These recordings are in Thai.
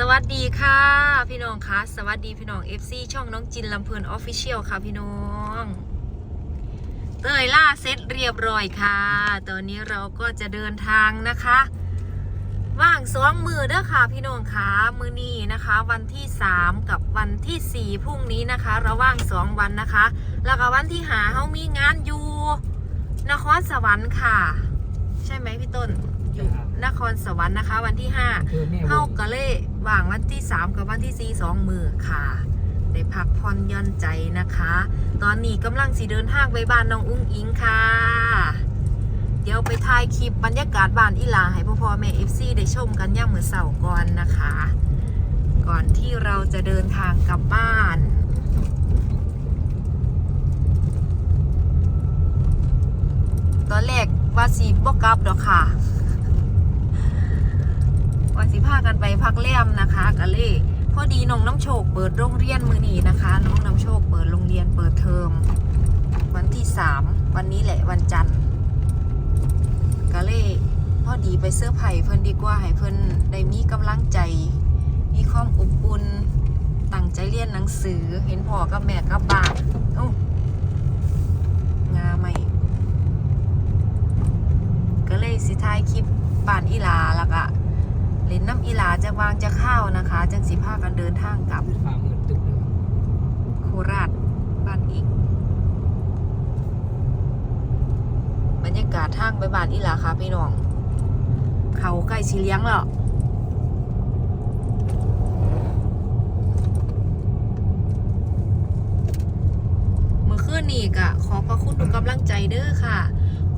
สวัสดีค่ะ พี่น้องคะสวัสดีพี่น้อง FC ช่องน้องจินลำเพลินออฟฟิเชียลค่ะพี่น้อง เตยล่าเซตเรียบร้อยค่ะ ตอนนี้เราก็จะเดินทางนะคะ ว่างสองมือเด้อค่ะ พี่น้องคะมือนี้นะคะ วันที่ 3 กับวันที่ 4 พรุ่งนี้นะคะ เราว่างสองวันนะคะ แล้วก็วันที่หาเขามีงานอยู่นครสวรรค์ค่ะ ใช่ไหมพี่ต้น อยู่นครสวรรค์นะคะ วันที่5คือแม่เฮาก็เลยว่างวันที่3กับวันที่4 2มือค่ะได้พักผ่อนหย่อนใจนะคะ ตอนนี้กำลังสิเดินทางไปบ้านน้องอุ้งอิงค่ะ เดี๋ยวไปถ่ายคลิปบรรยากาศบ้านอีหลาให้พ่อพ่อแม่เอฟซีได้ชมกันย่ามมือเสาร์ก่อนนะคะ ก่อนที่เราจะเดินทางกลับบ้านตอนแรก ว่าสีบกกลับดอกค่ะวันสิพากันไปพักแรมนะคะก็เลยพอดีน้องน้ำโชคเปิดโรงเรียนมือนีนะคะ น้องน้ำโชคเปิดโรงเรียนเปิดเทอมวันที่สามวันนี้แหละวันจันทร์ก็เลยพอดีไปเสื้อไผ่เพิ่นดีกว่าให้เพิ่นได้มีกำลังใจ มีความอบอุ่นตั้งใจเรียนหนังสือเห็นพ่อกับแม่กับบ้านโอ้งาไม่ ก็เลยสิท้ายคลิปป่านอีลาแล้วก็เล่นน้ำอีลาจะวางจะข้าวนะคะ จังสิพากันเดินทางกลับฝ่ามือตึกเลยโคราชบ้านอีก บรรยากาศทางไปบ้านอีลาค่ะพี่น้อง เขาใกล้สีเลี้ยงแล้วเมื่อคืนนี้กะขอพระคุณทุกกำลังใจเด้อค่ะ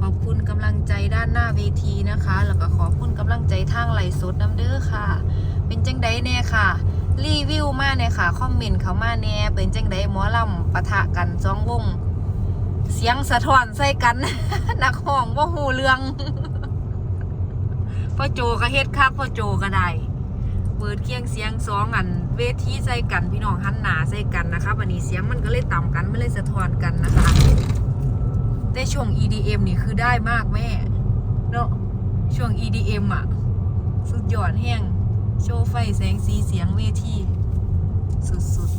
ขอบคุณกำลังใจด้านหน้าเวทีนะคะ แล้วก็ขอบคุณกำลังใจทางไหลสดน้ำเด้อค่ะ เป็นจังไดแน่ค่ะ รีวิวมาเนี่ยค่ะ คอมเมนต์เขามาแน่เป็นจังไดหมอลำปะทะกันสองวง เสียงสะท้อนใส่กัน นักห้องว่าหูเรื่องพ่อโจก็เฮ็ดคักพ่อโจก็ได้เปิดเคียงเสียงสองอัน เวทีใส่กันพี่น้องหันหนาใส่กันนะคะวันนี้เสียงมันก็เลยต่ำกันไม่เลยสะท้อนกันนะคะ แต่ช่วง EDM นี่คือได้มากแม่ เนาะช่วง EDM อะสุดยอดแห้ง โชว์ไฟแสงสีเสียงเวทีสุด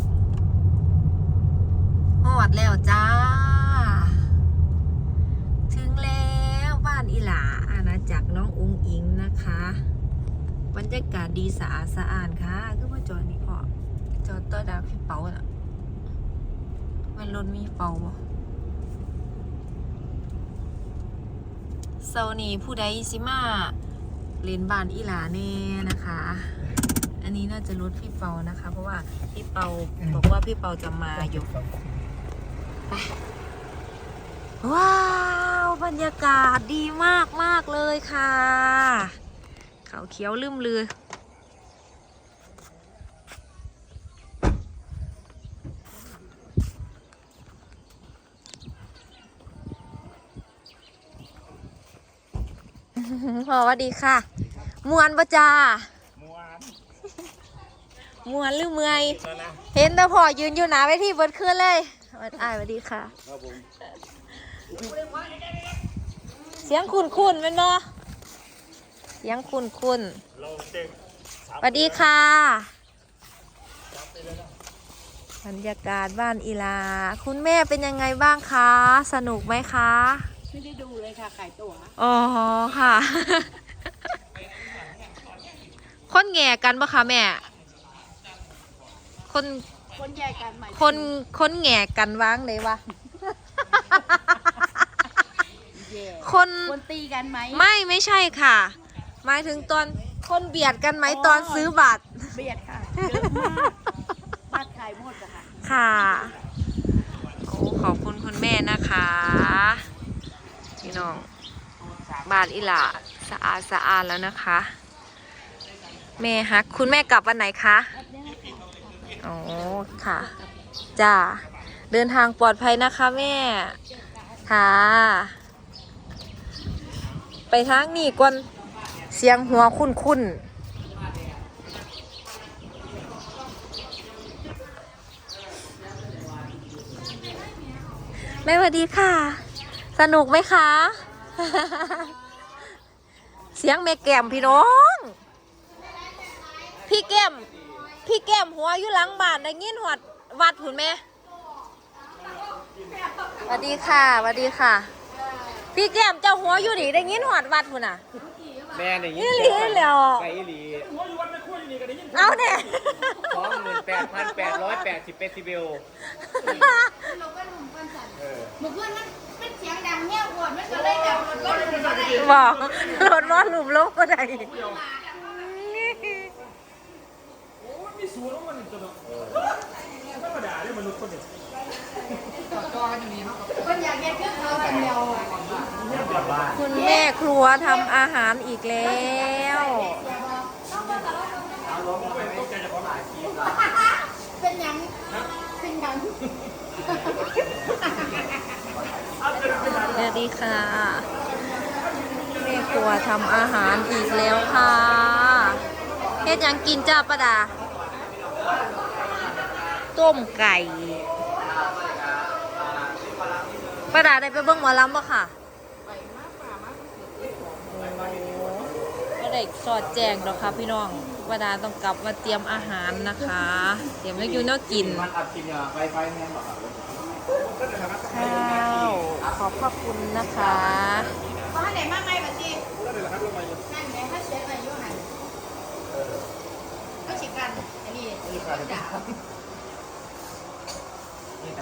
ๆฮอดแล้วจ้า ถึงแล้วบ้านอีหลาอาณาจักรน้ององอิงนะคะ บรรยากาศดีสะอาดสะอาดค่ะก็มาจอดนี่พอจอดตัวดาวพี่เปาน่ะมันรถมีเปาบ่ เซานี่ผู้ใดสิมาเลนบานอีหลาแน่นะคะ อันนี้น่าจะรถพี่เปานะคะ เพราะว่าพี่เปาบอกว่าพี่เปาจะมาอยู่ว้าว บรรยากาศดีมากมากๆเลยค่ะ เขาเขียวลืมเลือ พอสวัสดีค่ะ มวนปะจ้ามวนมวนหรือเมื่อยเห็นแต่พอยืนอยู่หนาไปที่เบิดขึ้นเลยอ่ายสวัสดีค่ะ ครับผมเสียงคุณคุณเป็นบ่เสียงคุณคุณเราเต็มสวัสดีค่ะ บรรยากาศบ้านอีลา คุณแม่เป็นยังไงบ้างคะ สนุกไหมคะ ไม่ได้ดูเลยค่ะขายตั๋วอ๋อค่ะ คนแง่กันปะคะแม่ คนคนแยกกันใหม่คนคนแง่กันว้างเลยวะ แย่คนคนตีกันไหมไม่ไม่ใช่ค่ะ หมายถึงตอนคนเบียดกันไหมตอนซื้อบัตร เบียดค่ะเยอะมากบัตรขายหมดอะค่ะ ค่ะ โอ้ขอบคุณคุณแม่นะคะ พี่น้อง บ้านอิหลาสะอาดสะอาดแล้วนะคะ แม่ฮักคุณแม่กลับวันไหนคะอ๋อค่ะ จ้า เดินทางปลอดภัยนะคะแม่ ค่ะ ไปทางนี้ก่อนเสียงหัวคุ้นๆแม่สวัสดีค่ะ สนุกไหมคะ เสียงแม่แก้มพี่น้องพริกแก้มพี่แก้มหัวอยู่หลังบ้านได้ยินหอดวัดหุ่นแม่สวัสดีค่ะสวัสดีค่ะ พี่แก้มเจ้าหัวอยู่นี่ได้ยินหอดวัดหุ่นอะแม่อย่างอีหลีแล้วไปอีหลีเอาเนี่ย สองหมื่นแปดพันแปดร้อยแปดสิบเปซิเบลเราก็หนุ่มกันสั่นเมื่อคืนมันมันเสียงดังเงี้ยปวดมันก็เลยแบบรถก็หนุ่มอะไรบอกรถร้อนหลุมโลกก็ได้มีสูตรของมันตัวเนาะธรรมดาเลยมนุษย์คนเดียวคนอยากเห็นเครื่องเขาคนเดียวคุณแม่ครัวทำอาหารอีกแล้ว เป็นหยังเป็นหยังสวัสดีค่ะแม่ครัวทำอาหารอีกแล้วค่ะเฮ็ดหยังกินจ้าประดา ต้มไก่ประดาได้ไปเบิ่งหมอลำปะค่ะ ได้สอดแจงดอกค่ะพี่น้องประดาต้องกลับมาเตรียมอาหารนะคะ เตรียมให้อยู่เนาะกินมันอัดกินอะไฟไฟแม่บอกข้าวขอบพระคุณนะคะเขาให้ไหนมาไหมบัดนี้นั่นไงถ้าเสียอายุหันก็ฉีกกันอันนี้ด่า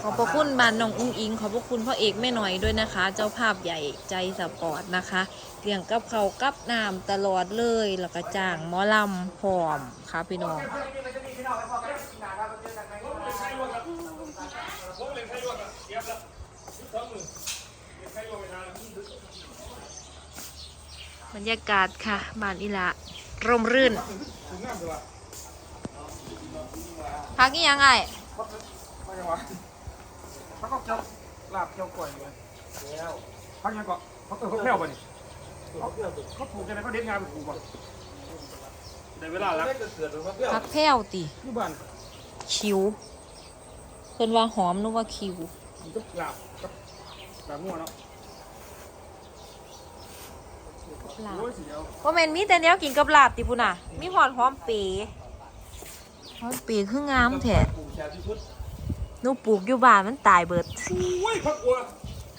ขอบพระคุณบานน้องอุ้งอิง ขอบพระคุณพ่อเอกแม่หน่อยด้วยนะคะ เจ้าภาพใหญ่ใจสปอร์ตนะคะเลี้ยงกับเขาวกับน้ำตลอดเลยแล้วก็จ้างหมอลำพร้อมค่ะพี่น้องบรรยากาศค่ะบานอิละร่มรื่นพักอีหยังไง เขาก็เกี่ยวลาบเกี่ยวกล้วยเลยแล้วพักยังเกาะเขาเออเขาแผ่วป่ะนี่เขาเขาปลูกยังไงเขาเด็ดงานไปปลูกป่ะได้เวลาแล้วพักแพ้วติที่บ้านคิวเพิ่นว่าหอมนึกว่าคิวมันก็ลาบกับลาบงัวเนาะลาบโอ้ยสีเอาว่าแมนมีแต่แนวกินกับลาบติพุ่นน่ะ มีหอดหอมเปหอมเปคืองามแท้ ปลูกแช่ที่สุดห นูปลูกอยู่บ้านมันตายเบิดโอ้ยพักบัว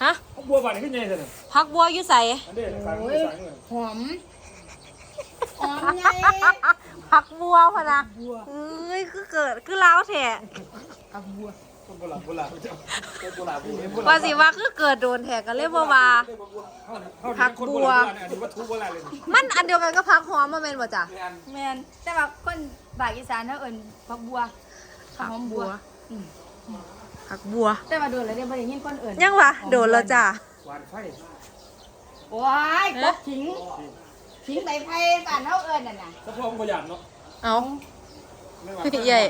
ฮะพักบัวบ้านนี่ขึ้นยังไงเลยพักบัวอยู่ใส่อันนี้สั่งเงินสั่งเงินหอมหอมไงพักบัวพะนะเอ้ยคือเกิดคือล้าวแท้คนโบราณโบราณเจ้าคนโบราณโบราณว่าสิว่าคือเกิดโดนแท้ก็เลยบ่ว่าพักบัวอันนี้วัตถุโบราณเลยมันอันเดียวกันก็พักหอมมาแม่นบ่จ้ะแมนแต่ว่าคนบากอีสานเขาเอิ้นผักบัวหอมบัว พักบัว แต่ว่าโดนแล้วเนี่ยบ่ได้ยินคนเอิ้นยังวะโดนแล้วจ้ะ หวานไฟโอ้ยกบขิงขิงใบไผ่บ้านเฮาเอิ้นนั่นน่ะสะพองประหยัดเนาะเอา ไม่ว่าใหญ่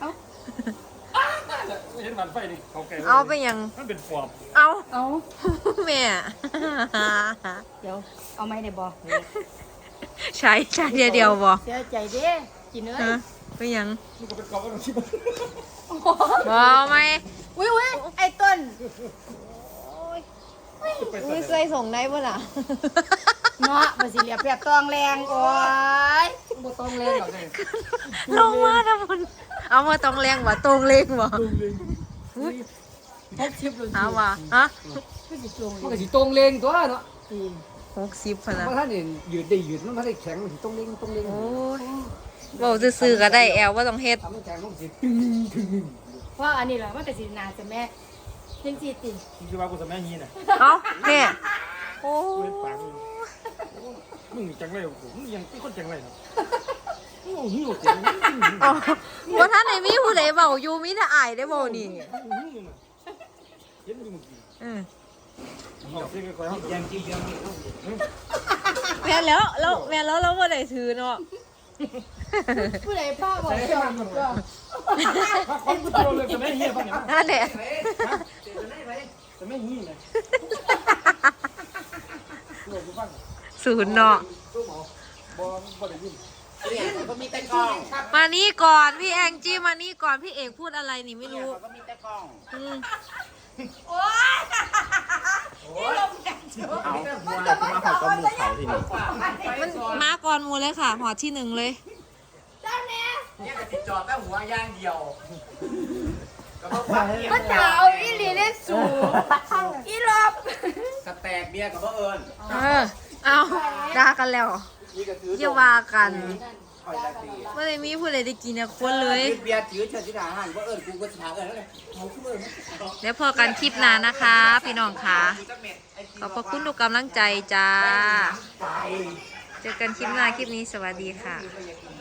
เอ้าไม่เห็นหวานไฟนี่เขาแก่เอาไปยัง มันเป็นปอบเอาเอาแม่ เดี๋ยวเอาไม้ได้บ่ใช้ใช้เดียวเดียวบ่เสียใจเด้กินเอ้ยฮะ ไปยังมันก็เป็นกอบก็ต้องคิดบ่ไหมอุ้ยอุ้ยไอ้ต้นไปอุ้ยใส่ใส่ส่งได้บ่ล่ะเนาะบ่สิเหลียบแบบตองแรงโอ้ยบ่ต้องเล่นหรอกไงลงมาทำมันเอามาตรงแรงบ่ตรงเล็งบ่หกสิบเลยเอาว่ะฮะคือสิจงมันก็สิตรงเลงตัวเนาะหกสิบพะนะเพราะท่านเห็นยืดได้ยืดมันไม่ได้แข็งมันสิตรงเลงตรงเลงโอ้ย เว้าซื่อๆก็ได้แอลว่าต้องเฮ็ดทำมันแข็งมันสิตึงตึงเพราะอันนี้แหละมันก็สินาจะแม่จังสิติคือว่ากูสมัยนี้น่ะเอาแม่โอ้กูเล่นปากมึงมึงจังไรของกูมึงยังเป็นคนจังไรเนาะมึงหิวเจ๋งเอาบ่ทันได้มีผู้ใดเว้าอยู่มีแต่อายได้เว้านี่เห็นมึงมึงกินอือเอาเพียงค่อยๆเฮายังกินยังมีแม่นแล้วเราแม่นแล้วเราบ่ได้ถือเนาะ ผู้ใดพ่อบอกจอมก็พักคนกูเที่ยวเลยสมัยนี้ป่ะเนี่ยนั่นแหละสมัยนี้นะโลกกูฟังศูนย์เนาะบ่บ่ได้ยินเนี่ยก็มีแต่กล้องมานี่ก่อนพี่แองจี้มานี่ก่อนพี่เอกพูดอะไรนี่ไม่รู้ก็มีแต่กล้องอืมเอบัว อะไรมาเขาก็มูเขาที่นี่มันมาก่อนหมูเลยค่ะ หอที่หนึ่งเลยได้เนี่ยก็ติดจอดแต่หัวย่างเดียวก็บ่ฟังเนี่ยมันจะเอาอีหลีเล่นสูงอีรอบสแต็กเบียร์กับบ่เอิญเออ เอาด่ากันแล้วนี่ก็ถืออย่าว่ากันคอยตาตีไม่ได้มีผู้ใดได้กินนะควรเลยเบียร์ถือเชิญที่ทหารบ่เอิญกูก็สิหาเอิญแล้วเลยเขาคือเอิญแล้วพอกันคลิปหน้านะคะ พี่น้องค่ะขอบพระคุณทุกกำลังใจจ้า เจอกันคลิปหน้าคลิปนี้สวัสดีค่ะ